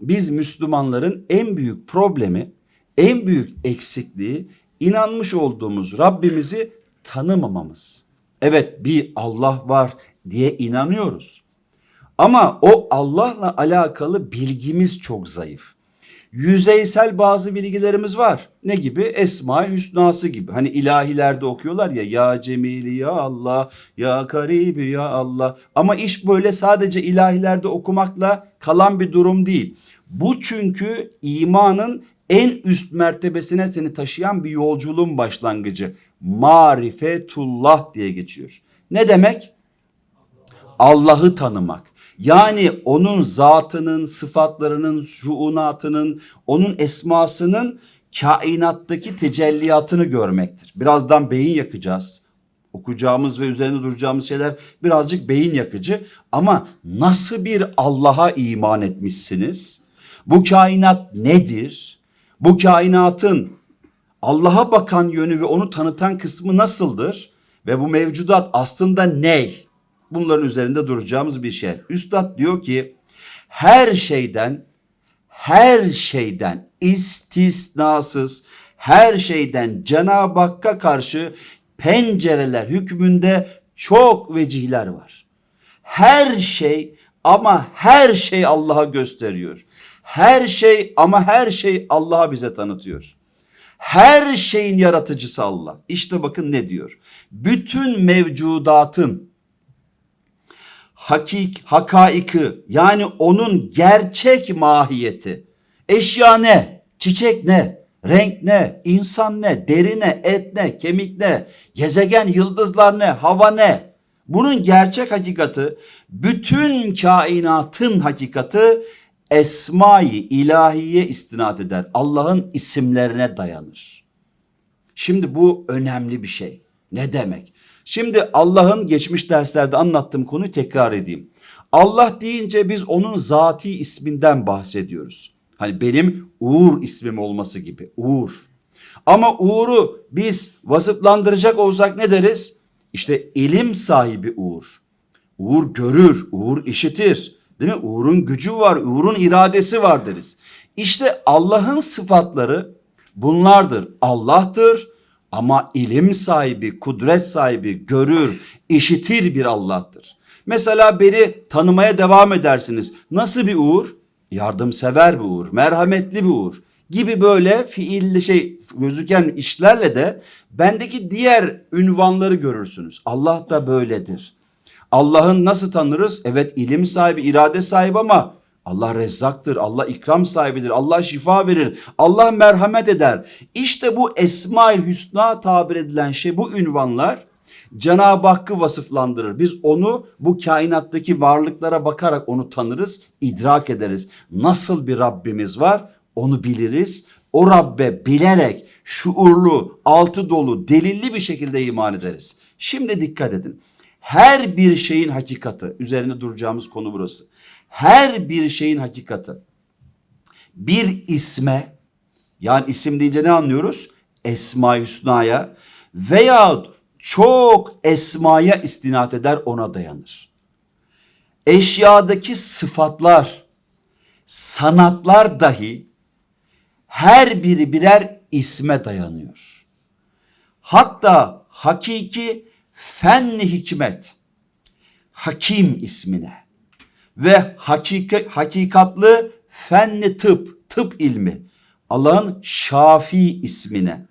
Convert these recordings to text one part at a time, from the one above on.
biz Müslümanların en büyük problemi, en büyük eksikliği inanmış olduğumuz Rabbimizi tanımamamız. Evet bir Allah var diye inanıyoruz. Ama o Allah'la alakalı bilgimiz çok zayıf. Yüzeysel bazı bilgilerimiz var. Ne gibi? Esma-i Hüsnası gibi. Hani ilahilerde okuyorlar ya ya Cemili ya Allah ya Karibi ya Allah. Ama iş böyle sadece ilahilerde okumakla kalan bir durum değil. Bu çünkü imanın en üst mertebesine seni taşıyan bir yolculuğun başlangıcı. Marifetullah diye geçiyor. Ne demek? Allah'ı tanımak. Yani onun zatının, sıfatlarının, şuunatının, onun esmasının kainattaki tecelliyatını görmektir. Birazdan beyin yakacağız. Okuyacağımız ve üzerinde duracağımız şeyler birazcık beyin yakıcı. Ama nasıl bir Allah'a iman etmişsiniz? Bu kainat nedir? Bu kainatın Allah'a bakan yönü ve onu tanıtan kısmı nasıldır? Ve bu mevcudat aslında ne? Bunların üzerinde duracağımız bir şey. Üstad diyor ki her şeyden her şeyden istisnasız her şeyden Cenab-ı Hakk'a karşı pencereler hükmünde çok vecihler var. Her şey ama her şey Allah'a gösteriyor. Her şey ama her şey Allah'a bize tanıtıyor. Her şeyin yaratıcısı Allah. İşte bakın ne diyor. Bütün mevcudatın hakik, hakaiki yani onun gerçek mahiyeti. Eşya ne? Çiçek ne? Renk ne? İnsan ne? Deri ne? Et ne? Kemik ne? Gezegen, yıldızlar ne? Hava ne? Bunun gerçek hakikati, bütün kainatın hakikati esma-i ilahiye istinad eder. Allah'ın isimlerine dayanır. Şimdi bu önemli bir şey. Ne demek? Şimdi Allah'ın geçmiş derslerde anlattığım konuyu tekrar edeyim. Allah deyince biz onun zati isminden bahsediyoruz. Hani benim Uğur ismim olması gibi. Uğur. Ama Uğur'u biz vasıflandıracak olsak ne deriz? İşte ilim sahibi Uğur. Uğur görür, Uğur işitir. Değil mi? Uğur'un gücü var, Uğur'un iradesi var deriz. İşte Allah'ın sıfatları bunlardır. Allah'tır ama ilim sahibi, kudret sahibi, görür, işitir bir Allah'tır. Mesela beni tanımaya devam edersiniz. Nasıl bir Uğur? Yardımsever bir Uğur, merhametli bir Uğur gibi böyle fiilli şey gözüken işlerle de bendeki diğer ünvanları görürsünüz. Allah da böyledir. Allah'ın nasıl tanırız? Evet ilim sahibi, irade sahibi ama Allah rezzaktır, Allah ikram sahibidir, Allah şifa verir, Allah merhamet eder. İşte bu Esma-ül Hüsna tabir edilen şey, bu ünvanlar Cenab-ı Hakk'ı vasıflandırır. Biz onu bu kainattaki varlıklara bakarak onu tanırız, idrak ederiz. Nasıl bir Rabbimiz var onu biliriz. O Rabbe bilerek şuurlu, altı dolu, delilli bir şekilde iman ederiz. Şimdi dikkat edin. Her bir şeyin hakikati, üzerinde duracağımız konu burası. Her bir şeyin hakikati bir isme, yani isim deyince ne anlıyoruz? Esma-i Hüsna'ya veyahut çok esmaya istinat eder ona dayanır. Eşyadaki sıfatlar, sanatlar dahi her biri birer isme dayanıyor. Hatta hakiki fenni hikmet hakim ismine ve hakika, hakikatlı fenni tıp tıp ilmi Allah'ın şafi ismine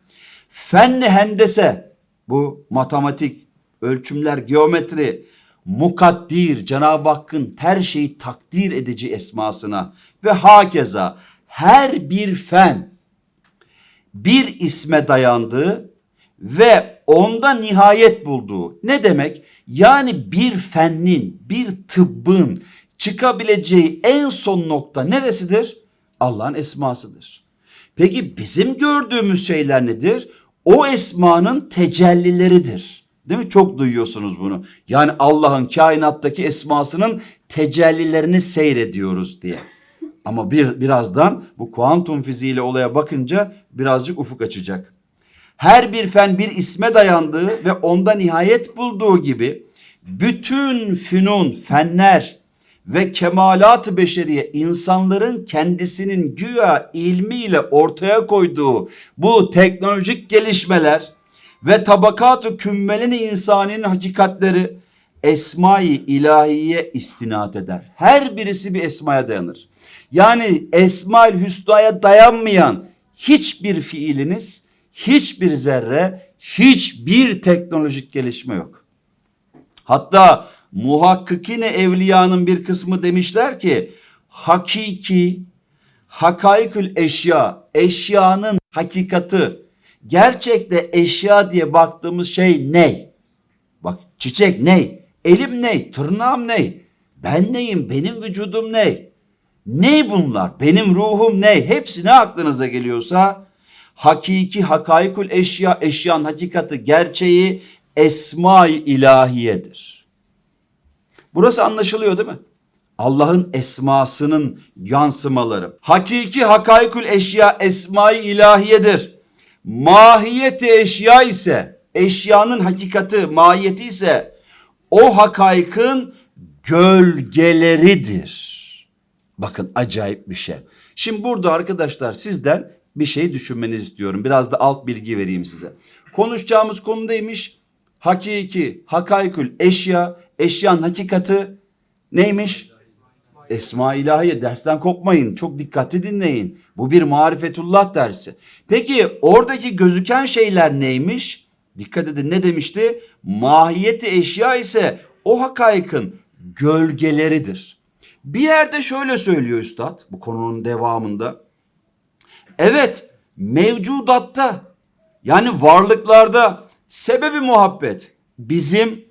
fenni hendese bu matematik ölçümler geometri mukaddir Cenab-ı Hakk'ın her şeyi takdir edici esmasına ve hakeza her bir fen bir isme dayandığı ve onda nihayet bulduğu. Ne demek? Yani bir fennin, bir tıbbın çıkabileceği en son nokta neresidir? Allah'ın esmasıdır. Peki bizim gördüğümüz şeyler nedir? O esmanın tecellileridir. Değil mi? Çok duyuyorsunuz bunu. Yani Allah'ın kainattaki esmasının tecellilerini seyrediyoruz diye. Ama bir birazdan bu kuantum fiziğiyle olaya bakınca birazcık ufuk açacak. Her bir fen bir isme dayandığı ve onda nihayet bulduğu gibi bütün fünun, fenler ve kemalat-ı beşeriye insanların kendisinin güya ilmiyle ortaya koyduğu bu teknolojik gelişmeler ve tabakat-ı kümmelin insanın hakikatleri esma-i ilahiye istinad eder. Her birisi bir esmaya dayanır. Yani esma-ül hüsnaya dayanmayan hiçbir fiiliniz, hiçbir zerre, hiçbir teknolojik gelişme yok. Hatta muhakkikine evliyanın bir kısmı demişler ki hakiki hakaikül eşya eşyanın hakikati gerçekte eşya diye baktığımız şey ne? Bak çiçek ne? Elim ne? Tırnağım ne? Ben neyim? Benim vücudum ne? Ne bunlar? Benim ruhum ne? Hepsi ne aklınıza geliyorsa hakiki hakaikül eşya eşyanın hakikati gerçeği esma-i ilahiyedir. Burası anlaşılıyor değil mi? Allah'ın esmasının yansımaları. Hakiki hakaikül eşya esma-i ilahiyedir. Mahiyeti eşya ise eşyanın hakikati mahiyeti ise o hakaykın gölgeleridir. Bakın acayip bir şey. Şimdi burada arkadaşlar sizden bir şey düşünmenizi istiyorum. Biraz da alt bilgi vereyim size. Konuşacağımız konu neymiş? Hakiki, hakaykül, eşya, eşyanın hakikati neymiş? Esma ilahiye dersten kopmayın. Çok dikkatli dinleyin. Bu bir marifetullah dersi. Peki oradaki gözüken şeyler neymiş? Dikkat edin ne demişti? Mahiyeti eşya ise o hakaykın gölgeleridir. Bir yerde şöyle söylüyor üstad bu konunun devamında. Evet mevcudatta yani varlıklarda sebebi muhabbet bizim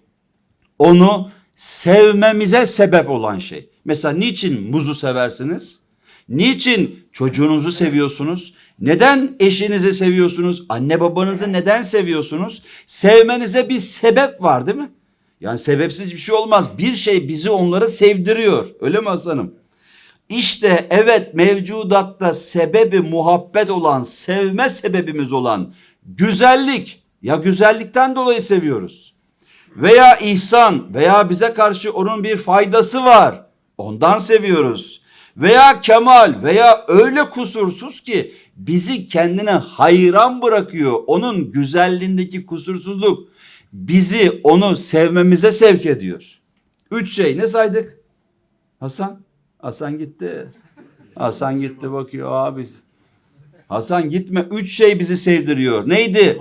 onu sevmemize sebep olan şey. Mesela niçin muzu seversiniz? Niçin çocuğunuzu seviyorsunuz? Neden eşinizi seviyorsunuz? Anne babanızı neden seviyorsunuz? Sevmenize bir sebep var değil mi? Yani sebepsiz bir şey olmaz. Bir şey bizi onlara sevdiriyor. Öyle mi Hasan'ım? İşte evet mevcudatta sebebi muhabbet olan, sevme sebebimiz olan güzellik. Ya güzellikten dolayı seviyoruz. Veya ihsan veya bize karşı onun bir faydası var. Ondan seviyoruz. Veya kemal veya öyle kusursuz ki bizi kendine hayran bırakıyor. Onun güzelliğindeki kusursuzluk bizi onu sevmemize sevk ediyor. Üç şey ne saydık? Hasan? Hasan gitti. Hasan gitti bakıyor abi. Hasan gitme. Üç şey bizi sevdiriyor. Neydi?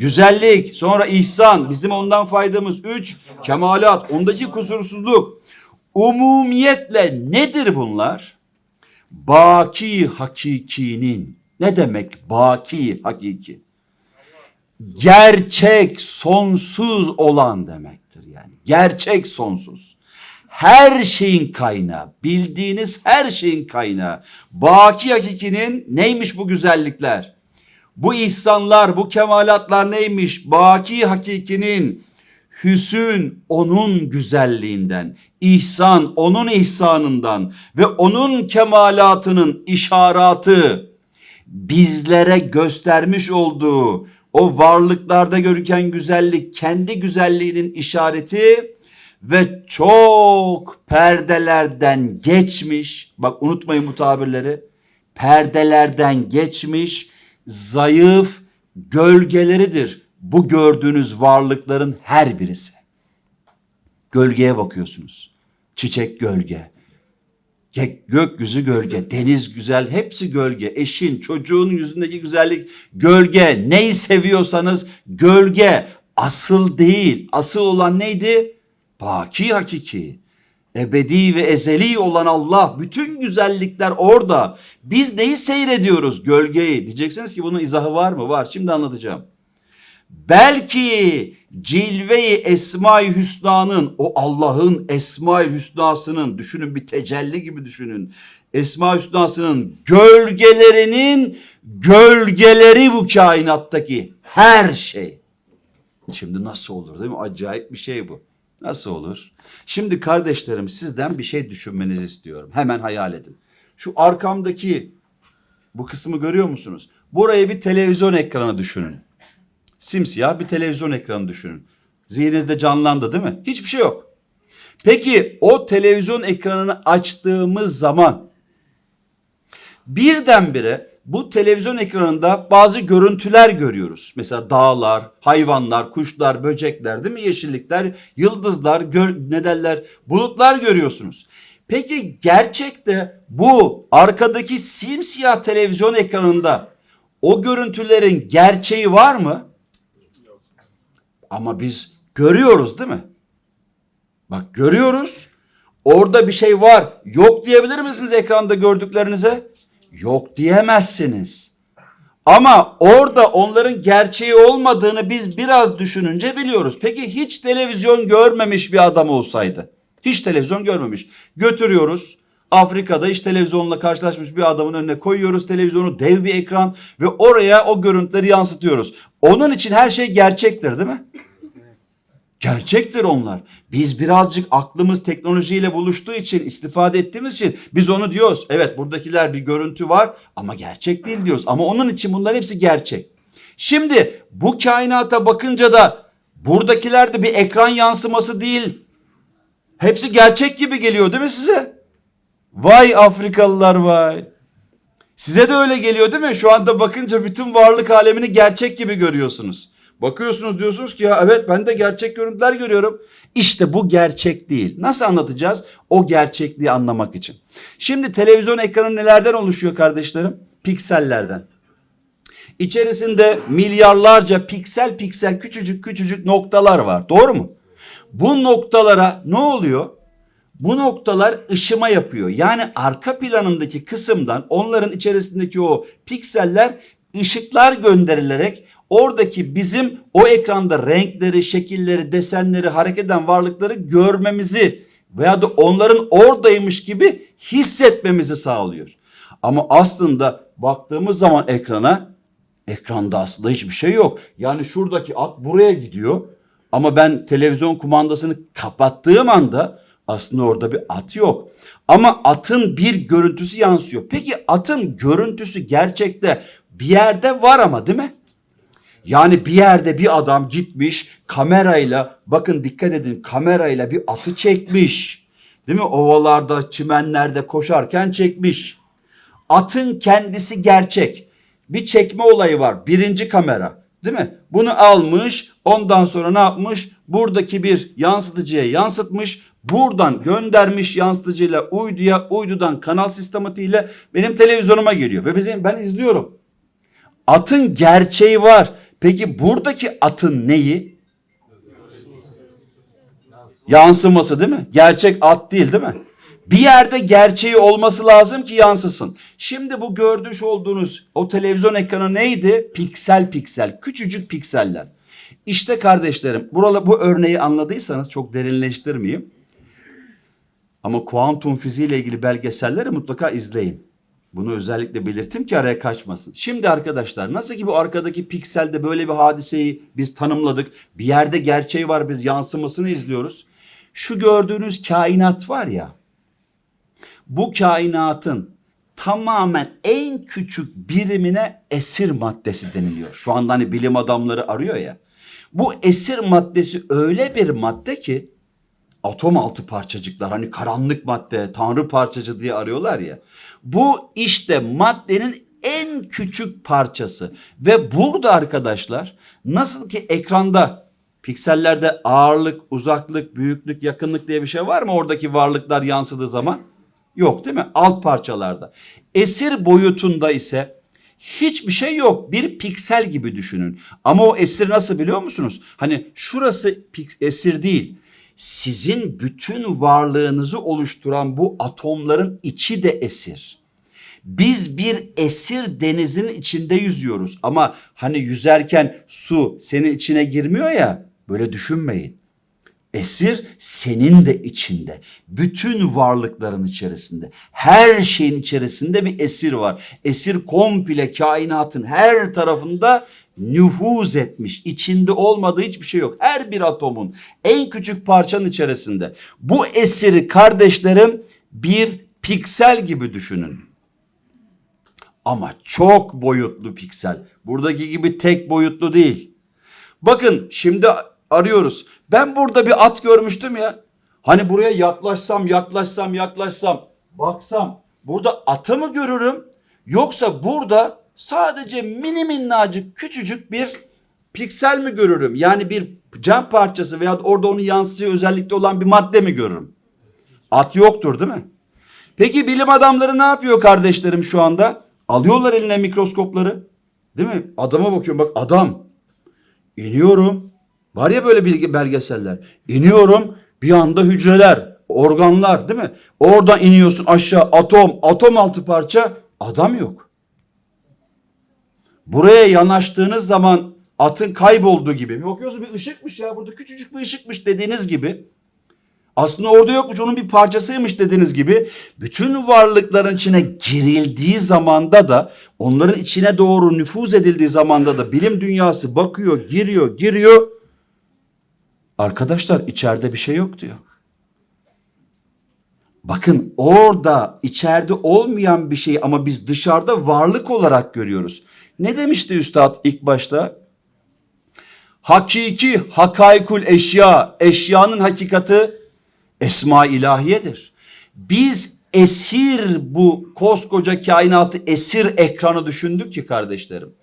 Güzellik, sonra ihsan, bizim ondan faydamız. Üç, kemalat, ondaki kusursuzluk. Umumiyetle nedir bunlar? Baki hakikinin. Ne demek baki hakiki? Gerçek sonsuz olan demektir yani. Gerçek sonsuz. Her şeyin kaynağı, bildiğiniz her şeyin kaynağı. Baki hakikinin neymiş bu güzellikler? Bu ihsanlar, bu kemalatlar neymiş? Baki hakikinin hüsün onun güzelliğinden, ihsan onun ihsanından ve onun kemalatının işaratı bizlere göstermiş olduğu o varlıklarda görüken güzellik kendi güzelliğinin işareti ve çok perdelerden geçmiş bak unutmayın bu tabirleri perdelerden geçmiş zayıf gölgeleridir bu gördüğünüz varlıkların her birisi. Gölgeye bakıyorsunuz. Çiçek gölge. Gökyüzü gölge, deniz güzel, hepsi gölge. Eşin, çocuğun yüzündeki güzellik gölge. Neyi seviyorsanız gölge. Asıl değil. Asıl olan neydi? Baki hakiki. Ebedi ve ezeli olan Allah. Bütün güzellikler orada. Biz neyi seyrediyoruz? Gölgeyi. Diyeceksiniz ki bunun izahı var mı? Var. Şimdi anlatacağım. Belki cilve-i esma-i hüsnanın o Allah'ın esma-i hüsnasının düşünün bir tecelli gibi düşünün. Esma-i hüsnasının gölgelerinin gölgeleri bu kainattaki her şey. Şimdi nasıl olur değil mi? Acayip bir şey bu. Nasıl olur? Şimdi kardeşlerim sizden bir şey düşünmenizi istiyorum. Hemen hayal edin. Şu arkamdaki bu kısmı görüyor musunuz? Burayı bir televizyon ekranı düşünün. Simsiyah bir televizyon ekranı düşünün. Zihninizde canlandı değil mi? Hiçbir şey yok. Peki o televizyon ekranını açtığımız zaman birdenbire bu televizyon ekranında bazı görüntüler görüyoruz. Mesela dağlar, hayvanlar, kuşlar, böcekler değil mi? Yeşillikler, yıldızlar, gö- ne? Bulutlar görüyorsunuz. Peki gerçekte bu arkadaki simsiyah televizyon ekranında o görüntülerin gerçeği var mı? Ama biz görüyoruz değil mi? Bak görüyoruz. Orada bir şey var. Yok diyebilir misiniz ekranda gördüklerinize? Yok diyemezsiniz. Ama orada onların gerçeği olmadığını biz biraz düşününce biliyoruz. Peki hiç televizyon görmemiş bir adam olsaydı. Hiç televizyon görmemiş. Götürüyoruz. Afrika'da hiç televizyonla karşılaşmış bir adamın önüne koyuyoruz televizyonu dev bir ekran ve oraya o görüntüleri yansıtıyoruz. Onun için her şey gerçektir değil mi? Gerçektir onlar. Biz birazcık aklımız teknolojiyle buluştuğu için, istifade ettiğimiz için biz onu diyoruz. Evet buradakiler bir görüntü var ama gerçek değil diyoruz. Ama onun için bunlar hepsi gerçek. Şimdi bu kainata bakınca da buradakiler de bir ekran yansıması değil. Hepsi gerçek gibi geliyor değil mi size? Vay Afrikalılar vay. Size de öyle geliyor değil mi? Şu anda bakınca bütün varlık alemini gerçek gibi görüyorsunuz. Bakıyorsunuz diyorsunuz ki ya evet ben de gerçek görüntüler görüyorum. İşte bu gerçek değil. Nasıl anlatacağız? O gerçekliği anlamak için. Şimdi televizyon ekranı nelerden oluşuyor kardeşlerim? Piksellerden. İçerisinde milyarlarca piksel piksel küçücük küçücük noktalar var. Doğru mu? Bu noktalara ne oluyor? Bu noktalar ışıma yapıyor. Yani arka planındaki kısımdan onların içerisindeki o pikseller ışıklar gönderilerek oradaki bizim o ekranda renkleri, şekilleri, desenleri, hareket eden varlıkları görmemizi veya da onların oradaymış gibi hissetmemizi sağlıyor. Ama aslında baktığımız zaman ekrana ekranda aslında hiçbir şey yok. Yani şuradaki at buraya gidiyor ama ben televizyon kumandasını kapattığım anda aslında orada bir at yok. Ama atın bir görüntüsü yansıyor. Peki atın görüntüsü gerçekte bir yerde var ama değil mi? Yani bir yerde bir adam gitmiş kamerayla bakın dikkat edin kamerayla bir atı çekmiş. Değil mi? Ovalarda, çimenlerde koşarken çekmiş. Atın kendisi gerçek. Bir çekme olayı var. Birinci kamera. Değil mi? Bunu almış. Ondan sonra ne yapmış? Buradaki bir yansıtıcıya yansıtmış. Buradan göndermiş yansıtıcıyla uyduya, uydudan kanal sistematiğiyle benim televizyonuma geliyor. Ve bizim, ben izliyorum. Atın gerçeği var. Peki buradaki atın neyi? Yansıması değil mi? Gerçek at değil değil mi? Bir yerde gerçeği olması lazım ki yansısın. Şimdi bu görmüş olduğunuz o televizyon ekranı neydi? Piksel piksel, küçücük pikseller. İşte kardeşlerim, buralı bu örneği anladıysanız çok derinleştirmeyeyim. Ama kuantum fiziği ile ilgili belgeselleri mutlaka izleyin. Bunu özellikle belirttim ki araya kaçmasın. Şimdi arkadaşlar nasıl ki bu arkadaki pikselde böyle bir hadiseyi biz tanımladık. Bir yerde gerçeği var biz yansımasını izliyoruz. Şu gördüğünüz kainat var ya. Bu kainatın tamamen en küçük birimine esir maddesi deniliyor. Şu anda hani bilim adamları arıyor ya. Bu esir maddesi öyle bir madde ki atom altı parçacıklar hani karanlık madde, tanrı parçacı diye arıyorlar ya. Bu işte maddenin en küçük parçası ve burada arkadaşlar nasıl ki ekranda piksellerde ağırlık, uzaklık, büyüklük, yakınlık diye bir şey var mı oradaki varlıklar yansıdığı zaman? Yok değil mi? Alt parçalarda. Esir boyutunda ise hiçbir şey yok. Bir piksel gibi düşünün. Ama o esir nasıl biliyor musunuz? Hani şurası esir değil. Sizin bütün varlığınızı oluşturan bu atomların içi de esir. Biz bir esir denizin içinde yüzüyoruz ama hani yüzerken su senin içine girmiyor ya böyle düşünmeyin. Esir senin de içinde. Bütün varlıkların içerisinde. Her şeyin içerisinde bir esir var. Esir komple kainatın her tarafında nüfuz etmiş. İçinde olmadığı hiçbir şey yok. Her bir atomun en küçük parçanın içerisinde. Bu esiri kardeşlerim bir piksel gibi düşünün. Ama çok boyutlu piksel. Buradaki gibi tek boyutlu değil. Bakın şimdi arıyoruz. Ben burada bir at görmüştüm ya. Hani buraya yaklaşsam, yaklaşsam, yaklaşsam, baksam burada atı mı görürüm? Yoksa burada sadece mini minnacık küçücük bir piksel mi görürüm? Yani bir cam parçası veya orada onu yansıtıcı özellikte olan bir madde mi görürüm? At yoktur değil mi? Peki bilim adamları ne yapıyor kardeşlerim şu anda? Alıyorlar eline mikroskopları. Değil mi? Adama bakıyorum bak adam. İniyorum. Var ya böyle bilgi belgeseller. İniyorum bir anda hücreler, organlar değil mi? Oradan iniyorsun aşağı atom, atom altı parça adam yok. Buraya yanaştığınız zaman atın kaybolduğu gibi. Bir bakıyorsun bir ışıkmış ya burada küçücük bir ışıkmış dediğiniz gibi. Aslında orada yokmuş onun bir parçasıymış dediğiniz gibi bütün varlıkların içine girildiği zamanda da onların içine doğru nüfuz edildiği zamanda da bilim dünyası bakıyor, giriyor, giriyor. Arkadaşlar içeride bir şey yok diyor. Bakın orada içeride olmayan bir şey ama biz dışarıda varlık olarak görüyoruz. Ne demişti üstad ilk başta? Hakiki hakaykul eşya, eşyanın hakikati esma ilahiyedir. Biz esir bu koskoca kainatı esir ekranı düşündük ki kardeşlerim.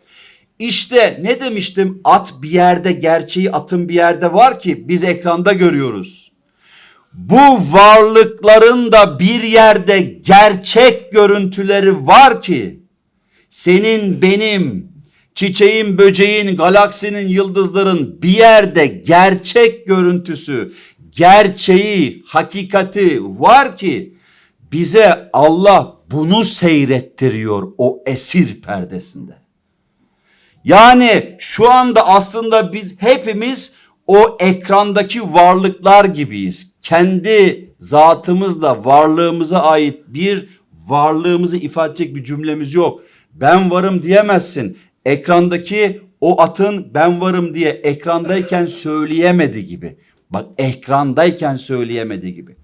İşte ne demiştim at bir yerde gerçeği atın bir yerde var ki biz ekranda görüyoruz. Bu varlıkların da bir yerde gerçek görüntüleri var ki senin benim çiçeğin böceğin galaksinin yıldızların bir yerde gerçek görüntüsü gerçeği hakikati var ki bize Allah bunu seyrettiriyor o esir perdesinde. Yani şu anda aslında biz hepimiz o ekrandaki varlıklar gibiyiz. Kendi zatımızla varlığımıza ait bir varlığımızı ifade edecek bir cümlemiz yok. Ben varım diyemezsin. Ekrandaki o atın ben varım diye ekrandayken söyleyemedi gibi. Bak ekrandayken söyleyemedi gibi.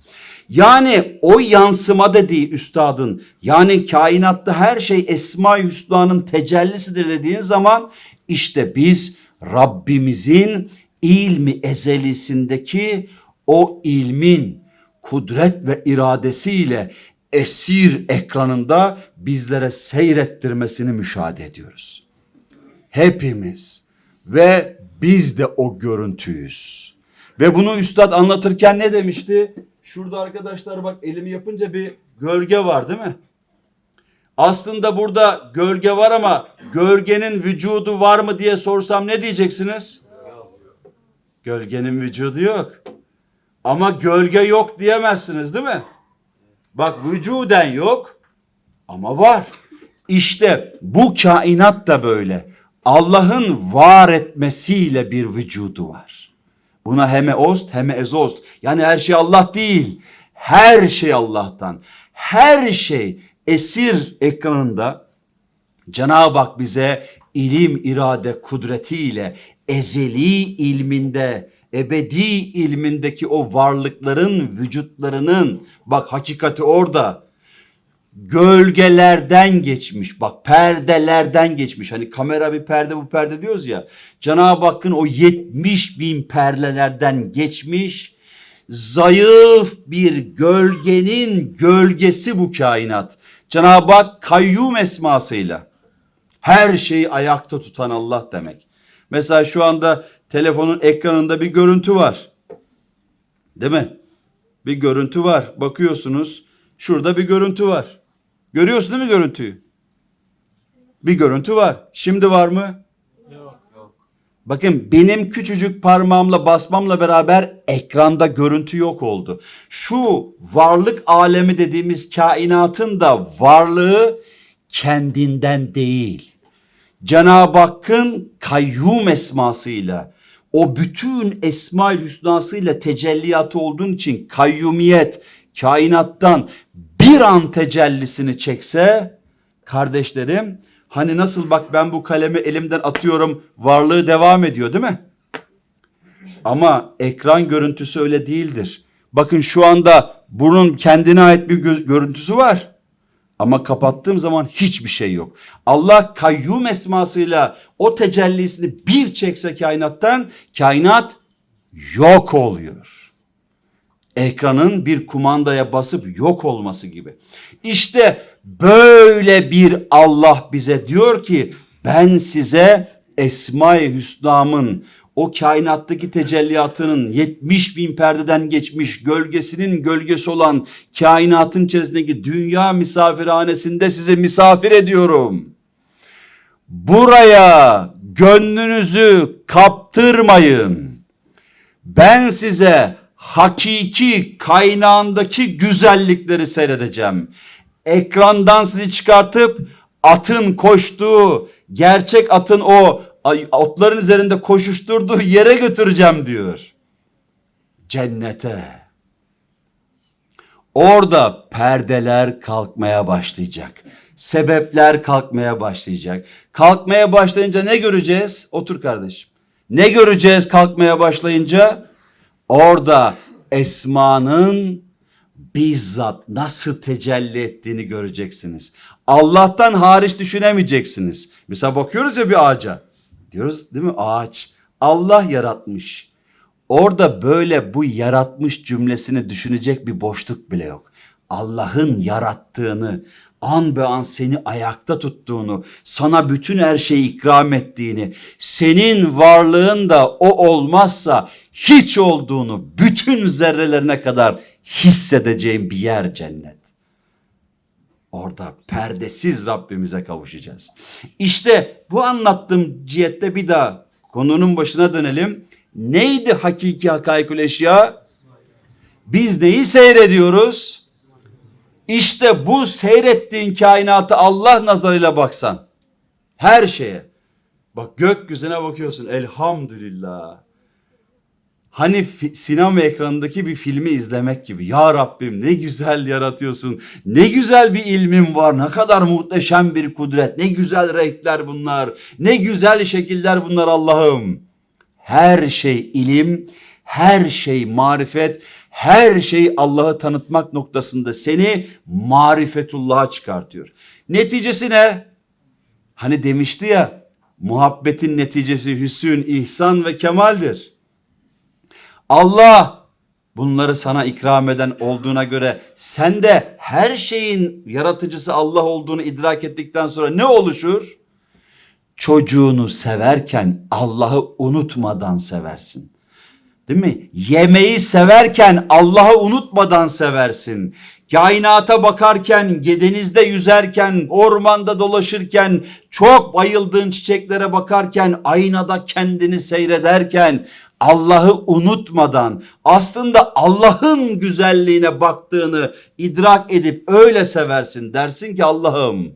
Yani o yansıma dediği üstadın yani kainatta her şey Esma-i Hüsna'nın tecellisidir dediğin zaman işte biz Rabbimizin ilmi ezelisindeki o ilmin kudret ve iradesiyle esir ekranında bizlere seyrettirmesini müşahede ediyoruz. Hepimiz ve biz de o görüntüyüz. Ve bunu üstad anlatırken ne demişti? Şurada arkadaşlar bak elimi yapınca bir gölge var değil mi? Aslında burada gölge var ama gölgenin vücudu var mı diye sorsam ne diyeceksiniz? Gölgenin vücudu yok. Ama gölge yok diyemezsiniz değil mi? Bak vücuden yok ama var. İşte bu kainat da böyle. Allah'ın var etmesiyle bir vücudu var. Buna heme ost heme ezost. Yani her şey Allah değil. Her şey Allah'tan. Her şey esir ekranında Cenab-ı Hak bize ilim, irade, kudretiyle ezeli ilminde, ebedi ilmindeki o varlıkların vücutlarının bak hakikati orada gölgelerden geçmiş bak perdelerden geçmiş. Hani kamera bir perde bu perde diyoruz ya. Cenab-ı Hakk'ın o 70 bin perdelerden geçmiş zayıf bir gölgenin gölgesi bu kainat. Cenab-ı Hak kayyum esmasıyla her şeyi ayakta tutan Allah demek. Mesela şu anda telefonun ekranında bir görüntü var. Değil mi? Bir görüntü var. Bakıyorsunuz. Şurada bir görüntü var. Görüyorsun değil mi görüntüyü? Bir görüntü var. Şimdi var mı? Bakın benim küçücük parmağımla basmamla beraber ekranda görüntü yok oldu. Şu varlık alemi dediğimiz kainatın da varlığı kendinden değil. Cenab-ı Hakk'ın kayyum esmasıyla o bütün esma-i hüsnasıyla tecelliyatı olduğun için kayyumiyet kainattan bir an tecellisini çekse kardeşlerim hani nasıl bak ben bu kalemi elimden atıyorum varlığı devam ediyor değil mi? Ama ekran görüntüsü öyle değildir. Bakın şu anda bunun kendine ait bir gö- görüntüsü var. Ama kapattığım zaman hiçbir şey yok. Allah kayyum esmasıyla o tecellisini bir çekse kainattan kainat yok oluyor. ekranın bir kumandaya basıp yok olması gibi. İşte böyle bir Allah bize diyor ki ben size Esma-i Hüsna'mın o kainattaki tecelliyatının 70 bin perdeden geçmiş gölgesinin gölgesi olan kainatın içerisindeki dünya misafirhanesinde sizi misafir ediyorum. Buraya gönlünüzü kaptırmayın. Ben size hakiki kaynağındaki güzellikleri seyredeceğim. Ekrandan sizi çıkartıp atın koştuğu, gerçek atın o ay- otların üzerinde koşuşturduğu yere götüreceğim diyor. Cennete. Orada perdeler kalkmaya başlayacak. Sebepler kalkmaya başlayacak. Kalkmaya başlayınca ne göreceğiz? Otur kardeşim. Ne göreceğiz kalkmaya başlayınca? Orada Esma'nın bizzat nasıl tecelli ettiğini göreceksiniz. Allah'tan hariç düşünemeyeceksiniz. Mesela bakıyoruz ya bir ağaca. Diyoruz değil mi? Ağaç. Allah yaratmış. Orada böyle bu yaratmış cümlesini düşünecek bir boşluk bile yok. Allah'ın yarattığını, an be an seni ayakta tuttuğunu, sana bütün her şeyi ikram ettiğini, senin varlığın da o olmazsa hiç olduğunu bütün zerrelerine kadar hissedeceğim bir yer cennet. Orada perdesiz Rabbimize kavuşacağız. İşte bu anlattığım cihette bir daha konunun başına dönelim. Neydi hakiki hakaikül eşya? Biz neyi seyrediyoruz? İşte bu seyrettiğin kainatı Allah nazarıyla baksan. Her şeye. Bak gökyüzüne bakıyorsun. Elhamdülillah. Hani sinema ekranındaki bir filmi izlemek gibi. Ya Rabbim ne güzel yaratıyorsun. Ne güzel bir ilmin var. Ne kadar muhteşem bir kudret. Ne güzel renkler bunlar. Ne güzel şekiller bunlar Allah'ım. Her şey ilim, her şey marifet, her şey Allah'ı tanıtmak noktasında seni marifetullah'a çıkartıyor. Neticesi ne? Hani demişti ya, muhabbetin neticesi hüsün, ihsan ve kemaldir. Allah bunları sana ikram eden olduğuna göre sen de her şeyin yaratıcısı Allah olduğunu idrak ettikten sonra ne oluşur? Çocuğunu severken Allah'ı unutmadan seversin. Değil mi? Yemeği severken Allah'ı unutmadan seversin. Kainata bakarken, denizde yüzerken, ormanda dolaşırken, çok bayıldığın çiçeklere bakarken, aynada kendini seyrederken, Allah'ı unutmadan, aslında Allah'ın güzelliğine baktığını idrak edip öyle seversin. Dersin ki Allah'ım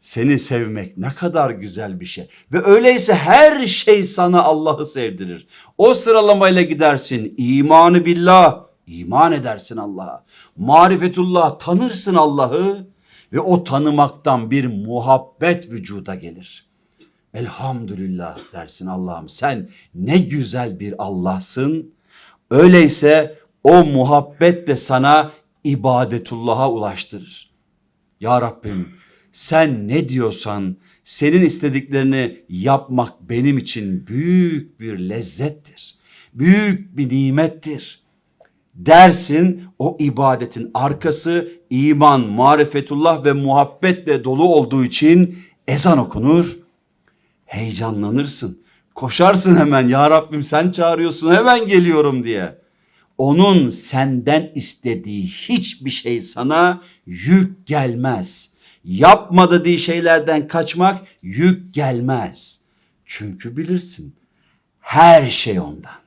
seni sevmek ne kadar güzel bir şey. Ve öyleyse her şey sana Allah'ı sevdirir. O sıralamayla gidersin. İmanı billah, iman edersin Allah'a. Marifetullah, tanırsın Allah'ı. Ve o tanımaktan bir muhabbet vücuda gelir. Elhamdülillah dersin Allah'ım sen ne güzel bir Allah'sın. Öyleyse o muhabbet de sana ibadetullah'a ulaştırır. Ya Rabbim sen ne diyorsan senin istediklerini yapmak benim için büyük bir lezzettir. Büyük bir nimettir. Dersin o ibadetin arkası iman, marifetullah ve muhabbetle dolu olduğu için ezan okunur. Heyecanlanırsın. Koşarsın hemen ya Rabbim sen çağırıyorsun hemen geliyorum diye. Onun senden istediği hiçbir şey sana yük gelmez. Yapma dediği şeylerden kaçmak yük gelmez. Çünkü bilirsin her şey ondan.